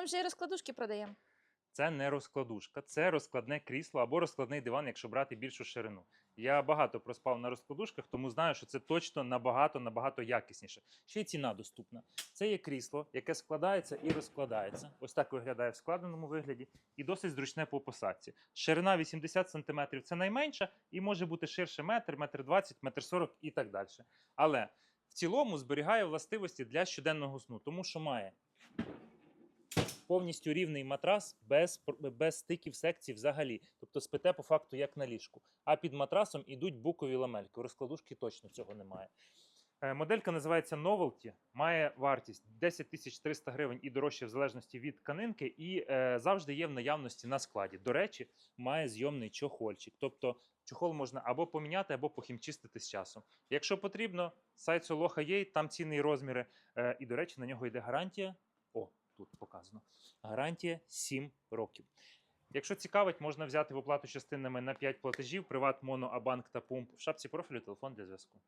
ми вже і розкладушки продаємо. Це не розкладушка, це розкладне крісло або розкладний диван, якщо брати більшу ширину. Я багато проспав на розкладушках, тому знаю, що це точно набагато набагато якісніше. Ще й ціна доступна. Це є крісло, яке складається і розкладається. Ось так виглядає в складеному вигляді, і досить зручне по посадці. Ширина 80 см – це найменша, і може бути ширше метр, метр 20, метр 40 і так далі. Але в цілому зберігає властивості для щоденного сну, тому що має повністю рівний матрас без, без стиків секцій взагалі. Тобто спите по факту як на ліжку. А під матрасом ідуть букові ламельки. У розкладушки точно цього немає. Е, Моделька називається Novelty, має вартість 10 300 гривень і дорожче в залежності від тканинки, і е, завжди є в наявності на складі. До речі, має зйомний чохольчик. Тобто чохол можна або поміняти, або похімчистити з часом. Якщо потрібно, сайт Солоха є, там цінні розміри. Е, і, до речі, на нього йде гарантія. О, тут показано. Гарантія 7 років. Якщо цікавить, можна взяти в оплату частинами на 5 платежів, Приват, Моно, Абанк та Пумп. В шапці профілю телефон для зв'язку.